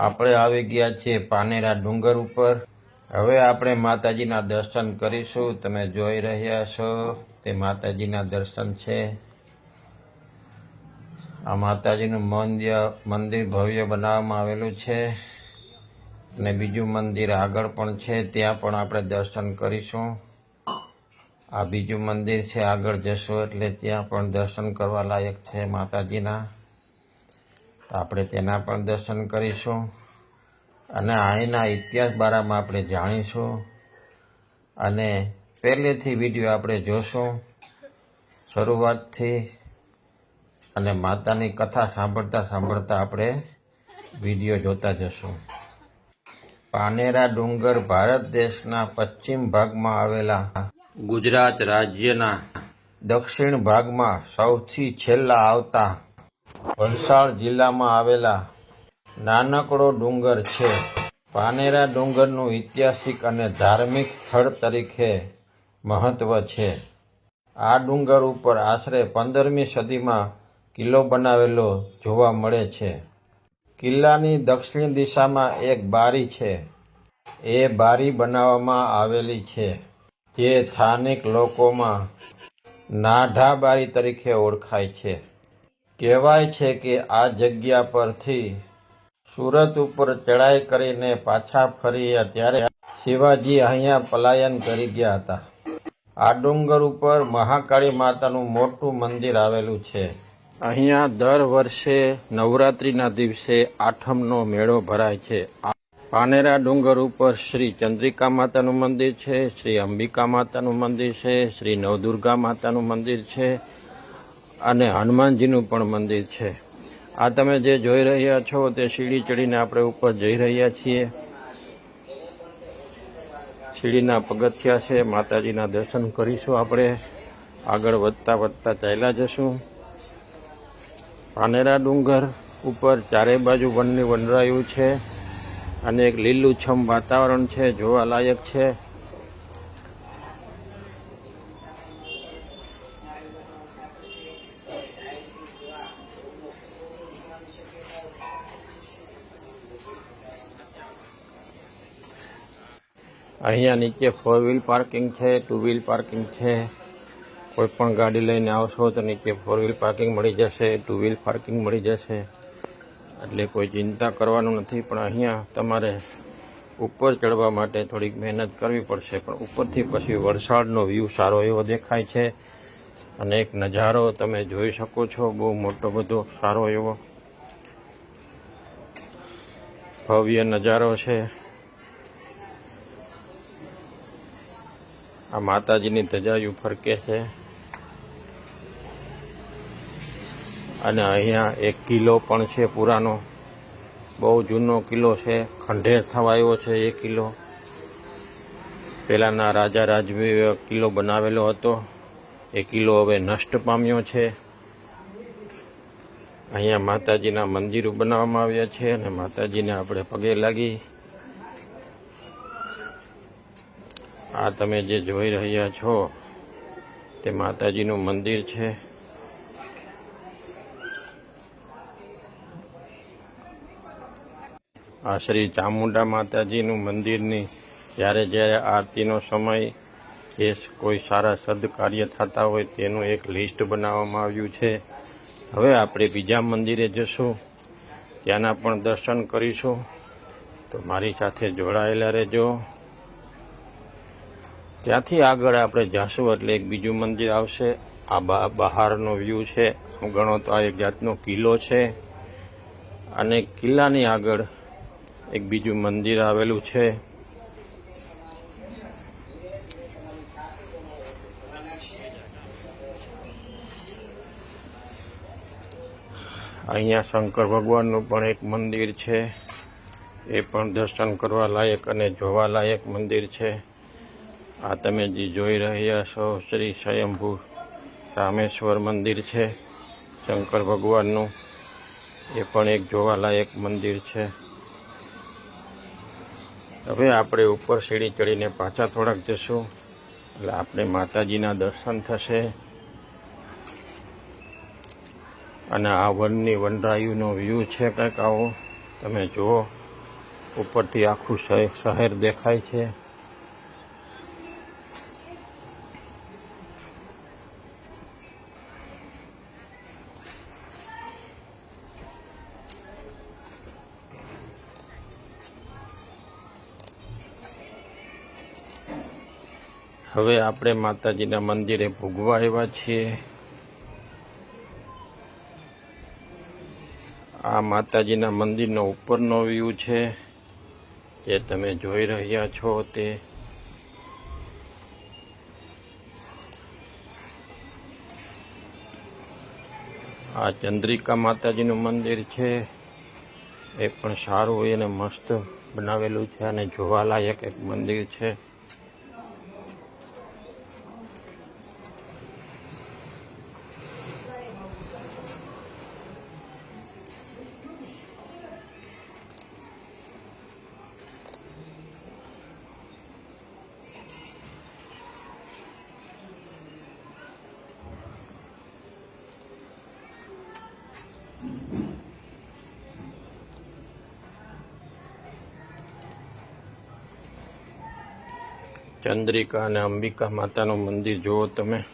આપણે આવી ગયા છીએ પાનેરા ડુંગર ઉપર. હવે આપણે માતાજીના દર્શન કરીશું. તમે જોઈ રહ્યા છો, તે માતાજીના દર્શન છે. આ માતાજીનું મંદિર મંદિર ભવ્ય બનાવવામાં આવેલું છે. અને બીજું મંદિર આગળ પણ છે, ત્યાં પણ આપણે દર્શન કરીશું. આ બીજું મંદિર છે આગળ જશો, એટલે ત્યાં પણ દર્શન કરવા લાયક છે માતાજીના. તો આપણે તેના પણ દર્શન કરીશું. અને અહીંના ઇતિહાસ બારામાં આપણે જાણીશું. અને પહેલેથી વીડિયો આપણે જોશું. શરૂઆતથી અને માતાની કથા સાંભળતા સાંભળતા આપણે વીડિયો જોતા જશું. પાનેરા ડુંગર ભારત દેશના પશ્ચિમ ભાગમાં આવેલા ગુજરાત રાજ્યના દક્ષિણ ભાગમાં સૌથી છેલ્લા આવતા વલસાડ જિલ્લામાં આવેલા નાનકડો ડુંગર છે. પાનેરા ડુંગરનું ઐતિહાસિક અને ધાર્મિક સ્થળ તરીકે મહત્વ છે. આ ડુંગર ઉપર આશરે પંદરમી સદીમાં કિલ્લો બનાવેલો જોવા મળે છે. કિલ્લાની દક્ષિણ દિશામાં એક બારી છે. એ બારી બનાવવામાં આવેલી છે, જે સ્થાનિક લોકોમાં નાઢા બારી તરીકે ઓળખાય છે. કહેવાય છે કે આ જગ્યા પરથી સુરત ઉપર ચડાઈ કરીને પાછા ફર્યા ત્યારે શિવાજી અહીંયા પલાયન કરી ગયા હતા. આ ડુંગર ઉપર મહાકાળી માતાનું મોટું મંદિર આવેલું છે. અહીંયા દર વર્ષે નવરાત્રિના દિવસે આઠમનો મેળો ભરાય છે. પાનેરા ડુંગર ઉપર શ્રી ચંદ્રિકા માતાનું મંદિર છે, શ્રી અંબિકા માતાનું મંદિર છે, શ્રી નવદુર્ગા માતાનું મંદિર છે અને હનુમાનજીનું પણ મંદિર છે. આ તમે જે જોઈ રહ્યા છો તે સીડી ચડીને આપણે ઉપર જઈ રહ્યા છીએ. સીડીના પગથિયા છે, માતાજીના દર્શન કરીશું આપણે. આગળ વધતા વધતા ચાલ્યા જશું. પાનેરા ડુંગર ઉપર ચારે બાજુ વનની વનરાયું છે. અને એક લીલુંછમ વાતાવરણ છે, જોવાલાયક છે. અહીંયા નીચે ફોર વ્હીલ પાર્કિંગ છે ટુ વ્હીલ પાર્કિંગ છે. કોઈ પણ ગાડી લઈને આવશો તો નીચે ફોર વ્હીલ પાર્કિંગ મળી જશે ટુ વ્હીલ પાર્કિંગ મળી જશે. એટલે કોઈ ચિંતા કરવાનું નથી, પણ અહીંયા તમારે ઉપર ચડવા માટે થોડીક મહેનત કરવી પડશે. પણ ઉપરથી પછી વલસાડનો વ્યૂ સારો એવો દેખાય છે. અને એક નજારો તમે જોઈ શકો છો, બહુ મોટો બધો, સારો એવો. ભવ્ય નજારો છે. આ માતાજીની ધજાયું ફરકે છે. અને અહીંયા એક કિલ્લો પણ છે પુરાનો. બહુ જૂનો કિલ્લો છે. ખંડેર થવા આવ્યો છે એ કિલ્લો પહેલાંના રાજા રાજવી કિલ્લો બનાવેલો હતો. એ કિલ્લો હવે નષ્ટ પામ્યો છે. અહીંયા માતાજીના મંદિરો બનાવવામાં આવ્યા છે અને માતાજીને આપણે પગે લાગી આ તમે જે જોઈ રહ્યા છો, તે માતાજીનું મંદિર છે. આ શ્રી ચામુંડા માતાજીનું મંદિરની જ્યારે જ્યારે આરતીનો સમય કે કોઈ સારા સદકાર્ય થતા હોય તેનું એક લિસ્ટ બનાવવામાં આવ્યું છે. હવે આપણે બીજા મંદિરે જશું. ત્યાંના પણ દર્શન કરીશું. તો મારી સાથે જોડાયેલા રહેજો. ત્યાંથી આગળ આપણે જાશું એટલે એક બીજું મંદિર આવશે. આ બહારનો વ્યૂ છે. ગણો તો આ એક જાતનો કિલ્લો છે. અને કિલ્લાની આગળ એક બીજું મંદિર આવેલું છે. અહીંયા શંકર ભગવાનનું પણ એક મંદિર છે. એ પણ દર્શન કરવા લાયક અને જોવા લાયક મંદિર છે. આ તમે જે જોઈ રહ્યા છો, શ્રી સ્વયંભૂ રામેશ્વર મંદિર છે. શંકર ભગવાનનું એ પણ એક જોવાલાયક મંદિર છે. હવે આપણે ઉપર સીડી ચડીને પાછા થોડાક જશું. એટલે આપણે માતાજીના દર્શન થશે. અને આ વનની વનરાયુનો વ્યૂ છે કંઈક આવો. તમે જુઓ, ઉપરથી આખું શહે- શહેર દેખાય છે. હવે આપણે માતાજીના મંદિરે ભોગવા આવ્યા છીએ. આ માતાજીના મંદિરનો ઉપરનો વ્યૂ છે, જે તમે જોઈ રહ્યા છો તે. આ ચંદ્રિકા માતાજીનું મંદિર છે, એ પણ સારું અને મસ્ત બનાવેલું છે અને જોવાલાયક એક મંદિર છે. ચંદ્રિકા અને અંબિકા માતાનું મંદિર જુઓ તમે.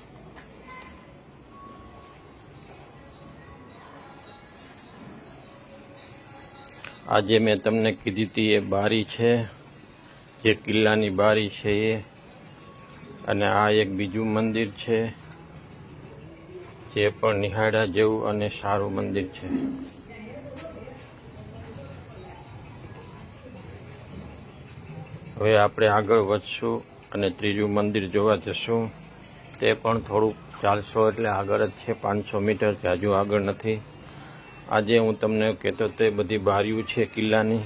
આજે મેં તમને કીધી હતી એ બારી છે, જે કિલ્લાની બારી છે એ. અને આ એક બીજું મંદિર છે, જે પણ નિહાળા જેવું અને સારું મંદિર છે. હવે આપણે આગળ વધશું. અને ત્રીજું મંદિર જોવા જશું. તે પણ થોડુંક ચારસો એટલે આગળ જ છે, પાંચસો મીટર જાજુ આગળ નથી. આજે હું તમને કહેતો તે બધી બારીઓ છે કિલ્લાની.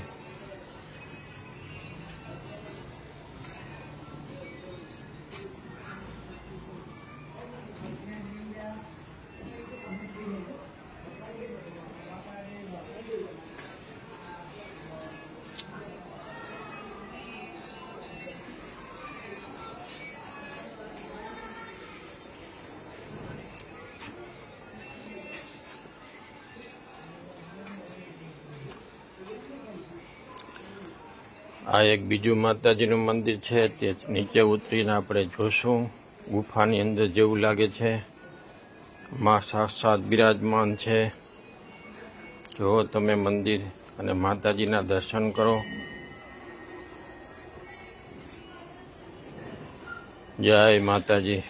આ એક બીજું માતાજીનું મંદિર છે, તે નીચે ઉતરીને આપણે જોશું. ગુફાની અંદર જેવું લાગે છે. માં સાક્ષાત બિરાજમાન છે. જો તમે મંદિર અને માતાજીના દર્શન કરો. જય માતાજી.